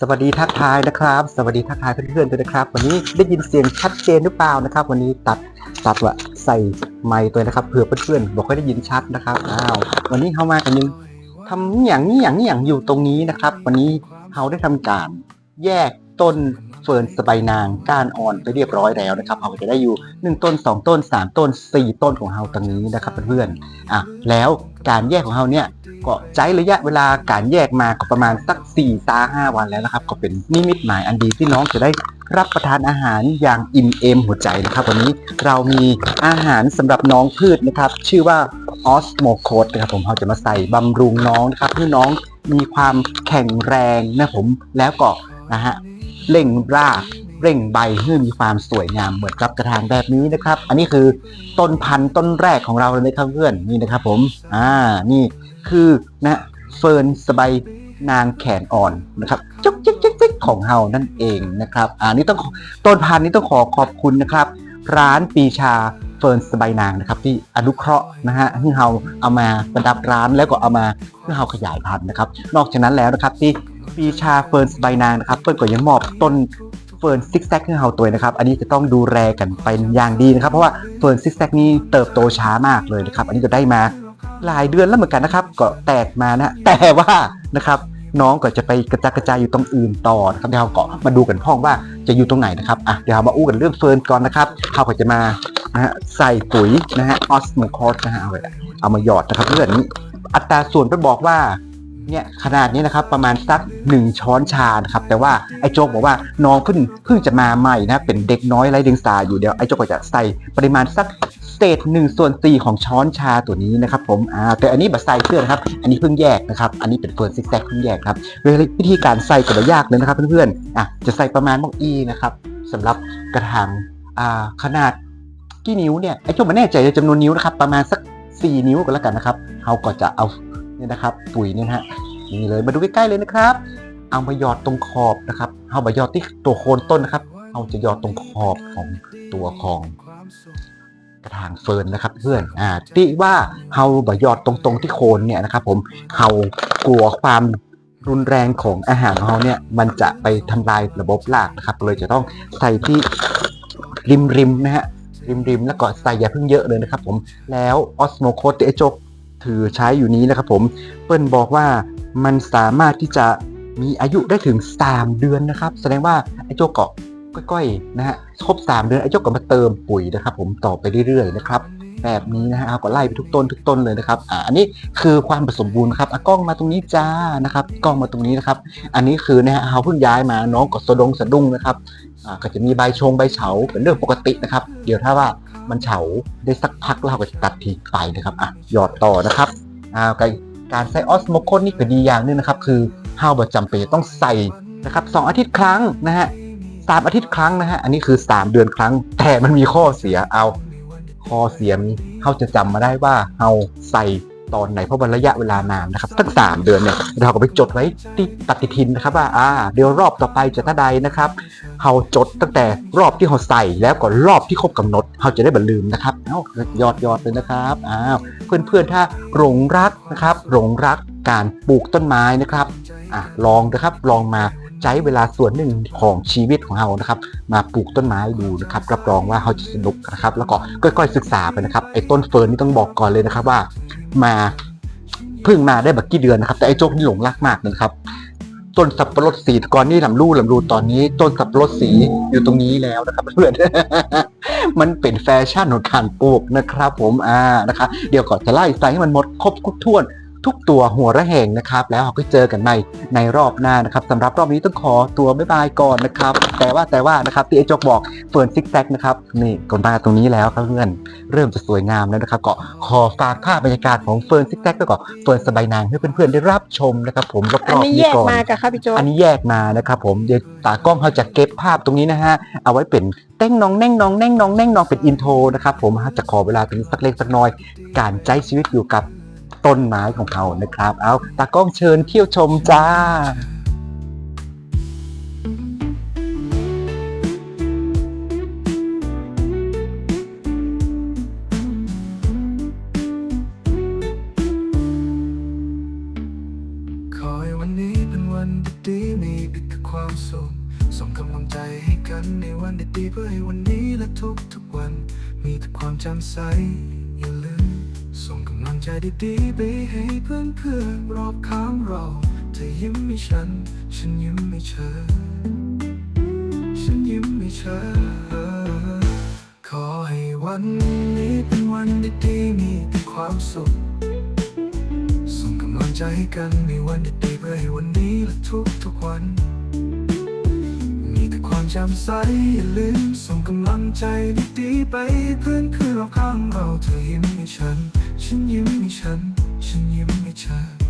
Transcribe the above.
สวัสดีทักทายนะครับ สวัสดีทักทายเพื่อนๆด้วยนะครับ วันนี้ได้ยินเสียงชัดเจนหรือเปล่านะครับ วันนี้ตัดตัดว่าใส่ไมค์ตัวนะครับเผื่อเพื่อนๆบอกให้ได้ยินชัดนะครับอ้าววันนี้เข้ามากันยังทำอย่างนี้อย่างนี้อย่างอยู่ตรงนี้นะครับ วันนี้เราได้ทำการแยกต้นเฟิร์นสบายนางก้านอ่อนไปเรียบร้อยแล้วนะครับเราก็จะได้อยู่หนึ่งต้นสองต้นสามต้นสี่ต้นของเราตรงนี้นะครับเพื่อนๆอะแล้วการแยกของเราเนี่ย ก็ใช้ระยะเวลาการแยกมาก็ประมาณสัก4ี่ตาห้าวันแล้วนะครับ ก็เป็นนิมิตหมายอันดีที่น้องจะได้รับประทานอาหารอย่างอิ่มเอมหัวใจนะครับ วันนี้เรามีอาหารสำหรับน้องพืชนะครับ ชื่อว่าออสโมโคดนะครับผมเราจะมาใส่บำรุงน้องนะครับให้น้องมีความแข็งแรงนะผมแล้วก็นะฮะเร่งราก เร่งใบให้มีความสวยงามเหมือนกับกระถางแบบนี้นะครับ อันนี้คือต้นพันธุ์ต้นแรกของเราเลยนะครับเพื่อนนี่นะครับผมอ่านี่คือนะเฟิร์นสบายนางแขนอ่อนนะครับจุกจิกจิกจิกของเฮานั่นเองนะครับอ่านี่ต้องต้นพันธุ์นี้ต้องขอขอบคุณนะครับร้านปีชาเฟิร์นสบายนางนะครับที่อนุเคราะห์นะฮะที่เฮาเอามาประดับร้านแล้วก็เอามาเพื่อเฮาขยายพันธุ์นะครับ นอกจากนั้นแล้วนะครับที่ปีชาเฟิร์นสบายนางนะครับเปิ้ลก็ยังมอบต้น ฟิร์นซิกแซกให้เฮาตัวนะครับ อันนี้จะต้องดูแลกันเป็นอย่างดีนะครับ เพราะว่าเฟิร์นซิกแซกนี้เติบโตช้ามากเลยนะครับ อันนี้ก็ได้มาหลายเดือนแล้วเหมือนกันนะครับ ก็แตกมานะ แต่ว่านะครับน้องก็จะไปกระจายกระจายอยู่ตรงอื่นต่อนะครับเดี๋ยวเราก็มาดูกันพ่องว่าจะอยู่ตรงไหนนะครับอะเดี๋ยวเรามาอู้กันเรื่องเฟิร์นก่อนนะครับเขาก็จะมานะฮะใส่ปุ๋ยนะฮะออสโมคอสนะฮะเอามาหยอดนะครับเพื่อนนี่อัตราส่วนไปบอกว่า เนี่ยขนาดนี้นะครับประมาณสักหนึ่งช้อนชานะครับแต่ว่าไอ้โจ๊กบอกว่าน้องเพิ่งเพิ่งจะมาใหม่นะเป็นเด็กน้อยไร้เดียงสาอยู่เดี๋ยวไอ้โจ๊กก็จะใส่ปริมาณสักเตทหนึ่งส่วนสี่ของช้อนชาตัวนี้นะครับผมอ่าแต่อันนี้บัตใส่เสื้อนะครับ อันนี้เพิ่งแยกนะครับ อันนี้เป็นเฟิร์นซิกแซกเพิ่งแยกครับวิธีการใส่ก็ไม่ยากเลยนะครับเพื่อนๆอะจะใส่ประมาณมอกอีนะครับสำหรับกระถางอ่าขนาดกี่นิ้วเนี่ยไอ้เจ้ามันแน่ใจจำนวนนิ้วนะครับประมาณสัก4นิ้วก็แล้วกันนะครับเราก็จะเอา นี่ยนะครับปุ๋ยเนี่ยฮะนี่เลยมาดูใกล้ๆเลยนะครับ เอามาหยอดตรงขอบนะครับ เอามาหยอดที่ตัวโคนต้นนะครับเราจะหยอดตรงขอบของตัวของกระถางเฟิร์นนะครับ เพื่อนอ่าที่ว่าเฮาบยอดตรงๆที่โคนเนี่ยนะครับ ผมเฮากลัวความรุนแรงของอาหารของเฮาเนี่ยมันจะไปทำลายระบบรากนะครับเลยจะต้องใส่ที่ริมริมๆนะฮะริมริมๆแล้วก็ใส่อย่าเพิ่งเยอะเลยนะครับ ผมแล้วออสโมโคตที่ไอโจ ถือใช้อยู่นี้นะครับผม เปิ้ลบอกว่ามันสามารถที่จะมีอายุได้ถึง 3 เดือนนะครับ แสดงว่าไอโจกเกาะก้อยๆนะฮะครบ 3 เดือนไอ้เจ้าก็มาเติมปุ๋ยนะครับ ผมต่อไปเรื่อยๆนะครับแบบนี้นะฮะเอาก็ไล่ไปทุกต้นทุกต้นเลยนะครับอ่าอันนี้คือความผสมบูรณ์ครับอะกล้องมาตรงนี้จ้านะครับกล้องมาตรงนี้นะครับ อันนี้คือนะฮะเราเพิ่งย้ายมาน้องก็สะดงสะดุ้งนะครับอ่าก็จะมีใบชงใบเฉาเป็นเรื่องปกตินะครับ เดี๋ยวถ้าว่า มันเฉาได้สักพักเราก็จะตัดทิ้งไปนะครับอะหยอดต่อนะครับอ่าการการใส่ออสโมโคดนี่ก็ดีอย่างหนึงนะครับ คือเฮาประจำเป็นต้องใส่นะครับสองอาทิตย์ครั้งนะฮะสามอาทิตย์ครั้งนะฮะอันนี้คือสามเดือนครั้ง แต่มันมีข้อเสียเอาข้อเสียมีเขาจะจำมาได้ว่าเราใส่ ตอนไหนเพราะมันระยะเวลานานนะครับตั้งสามเดือนเนี่ยเราก็ไปจดไว้ที่ปฏิทินนะครับว่าอ่าเดี๋ยวรอบต่อไปจะท่าใดนะครับเราจดตั้งแต่รอบที่เราใส่แล้วก็รอบที่ครบกำหนดเราจะได้บันลืมนะครับเอ้ายอดยอดเลยนะครับอ้าวเพื่อนๆถ้าหลงรักนะครับหลงรักการปลูกต้นไม้นะครับอะลองนะครับลองมา ใช้เวลาส่วนหนึ่งของชีวิตของเรานะครับ มาปลูกต้นไม้ดูนะครับ รับรองว่าเขาจะสนุกนะครับ แล้วก็ค่อยๆศึกษาไปนะครับไอ้ต้นเฟิร์นนี่ต้องบอกก่อนเลยนะครับว่า มาเพิ่งมาได้แบบกี่เดือนนะครับ แต่ไอ้โจ๊กนี่หลงรักมากนะครับต้นสับปะรดสีก่อนนี่ลำรูลำรูตอนนี้ ต้นสับปะรดสีอยู่ตรงนี้แล้วนะครับเพื่อนมันเป็นแฟชั่นของการปลูกนะครับ ผมอ่านะคะ เดี๋ยวก่อนจะไล่ใส่ให้มันหมดครบถ้วน ทุกตัวหัวระแหงนะครับ แล้วเราก็เจอกันใหม่ในรอบหน้านะครับสำหรับรอบนี้ต้องขอตัวบ๊ายบายก่อนนะครับ แต่ว่าแต่ว่านะครับที่ไอจกบอกเฟิร์นซิกแซกนะครับนี่ก่อนมาตรงนี้แล้วครับเพื่อนเริ่มจะสวยงามแล้วนะครับก็ขอฝากภาพบรรยากาศของเฟิร์นซิกแซกแล้วก็เฟิร์นสบายนางให้เพื่อนๆได้รับชมนะครับ ผมรอบอันๆนี้นี้แยกก่อน มากับค่ะพี่โจ อันนี้แยกมานะครับผมเดี๋ยวตากล้องเขาจะเก็บภาพตรงนี้นะฮะ เอาไว้เป็นเต้งน้องแน่งน้องแน่งน้องแน่งน้องเป็นอินโทรนะครับผมจะขอเวลาตรงนี้สักเล็กสักน้อย การใช้ชีวิตอยู่กับ ต้นไม้ของเขานะครับ เอาตากล้องเชิญเที่ยวชมจ้าขอให้วันนี้เป็นวันดีมีแต่ความสุขส่งกำลังใจให้กันในวันดีๆเพื่อให้วันนี้และทุกๆวัน มีแต่ความจำใสอย่าลืม ใจดีๆไปให้เพื่อนเพื่อนๆรอบข้างเรา เธอยิ้มให้ฉัน ฉันยิ้มให้เธอ ฉันยิ้มให้เธอ ขอให้วันนี้เป็นวันดีๆมีแต่ความสุข ส่งกำลังใจให้กันในวันดีๆเพื่อให้วันนี้และทุกทุกๆวัน มีแต่ความจำใสอย่าลืมส ใจดีไปเพื่อนเพื่อเรอบข้างเราเธอยิ้มให้ฉัน ฉันยิ้มให้ฉัน ฉันยิ้มให้เธอ